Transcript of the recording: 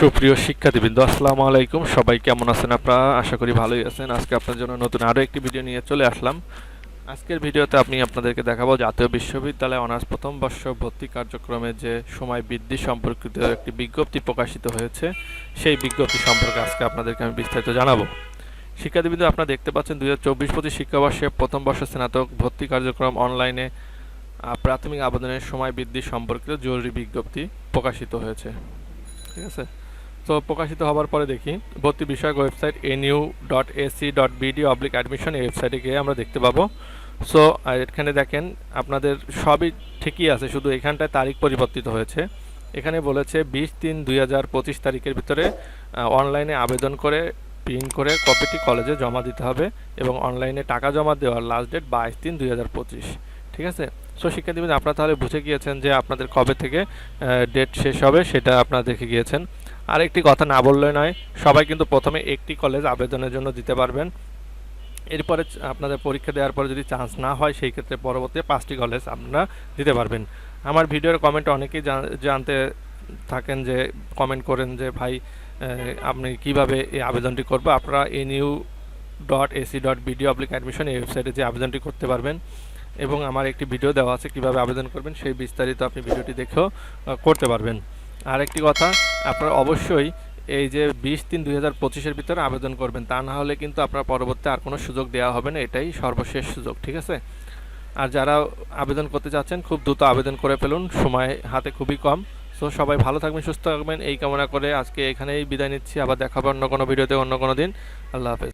সুপ্রিয় শিক্ষার্থীবৃন্দ, আসসালামু আলাইকুম। সবাই কেমন আছেন আপনারা? আশা করি ভালোই আছেন। আজকে আপনার জন্য নতুন আরও একটি ভিডিও নিয়ে চলে আসলাম। আজকের ভিডিওতে আপনি আপনাদেরকে দেখাবো জাতীয় বিশ্ববিদ্যালয়ে অনার্স প্রথম বর্ষ ভর্তি কার্যক্রমে যে সময় বৃদ্ধি সম্পর্কিত একটি বিজ্ঞপ্তি প্রকাশিত হয়েছে, সেই বিজ্ঞপ্তি সম্পর্কে আজকে আপনাদেরকে আমি বিস্তারিত জানাব। শিক্ষার্থীবৃন্দ, আপনারা দেখতে পাচ্ছেন দুই হাজার চব্বিশ পঁচিশ শিক্ষাবর্ষে প্রথম বর্ষ স্নাতক ভর্তি কার্যক্রম অনলাইনে প্রাথমিক আবেদনের সময় বৃদ্ধি সম্পর্কিত জরুরি বিজ্ঞপ্তি প্রকাশিত হয়েছে। ঠিক আছে? তো প্রকাশিত হওয়ার পরে দেখি, ভর্তি বিষয়ক website NU dot AC dot BD oblique admission এই ওয়েবসাইটে গিয়ে আমরা দেখতে পাবো। সো এখানে দেখেন, আপনাদের সবই ঠিকই আছে, শুধু এখানটায় তারিখ পরিবর্তিত হয়েছে। এখানে বলেছে বিশ তিন দুই হাজার পঁচিশ তারিখের ভিতরে অনলাইনে আবেদন করে প্রিন্ট করে কপিটি কলেজে জমা দিতে হবে এবং অনলাইনে টাকা জমা দেওয়ার লাস্ট ডেট বাইশ তিন দুই হাজার পঁচিশ। ঠিক আছে? সো শিক্ষার্থীবৃন্দ, আপনারা তাহলে বুঝে গিয়েছেন যে আপনাদের কবে থেকে ডেট শেষ হবে, সেটা আপনারা দেখে গিয়েছেন। আর একটি কথা না বললে নয়, সবাই কিন্তু প্রথমে একটি কলেজ আবেদনের জন্য দিতে পারবেন। এরপরে আপনাদের পরীক্ষা দেওয়ার পরে যদি চান্স না হয়, সেই ক্ষেত্রে পরবর্তী পাঁচটি কলেজ আপনারা দিতে পারবেন। আমার ভিডিওর কমেন্টে অনেকেই জান- জানতে থাকেন যে কমেন্ট করেন যে, ভাই আপনি কীভাবে এই আবেদনটি করব? আপনারা NU dot AC dot BD oblique admission এই ওয়েবসাইটে যে আবেদনটি করতে পারবেন। এবং আমার একটি ভিডিও দেওয়া আছে কীভাবে আবেদন করবেন, সেই বিস্তারিত আপনি ভিডিওটি দেখেও করতে পারবেন। আরেকটি কথা আপনারা অবশ্যই এই যে বিশ তিন দুই হাজার পঁচিশের ভিতরে আবেদন করবেন। তা না হলে কিন্তু আপনার পরবর্তী আর কোনো সুযোগ দেওয়া হবে না। এটাই সর্বশেষ সুযোগ, ঠিক আছে? আর যারা আবেদন করতে চাচ্ছেন খুব দ্রুত আবেদন করে ফেলুন। সময় হাতে খুবই কম। সো সবাই ভালো থাকবেন, সুস্থ থাকবেন। এই কামনা করে আজকে এখানেই বিদায় নিচ্ছি। আবার দেখাবো অন্য কোনো ভিডিওতে অন্য কোনো দিন। আল্লাহ হাফেজ।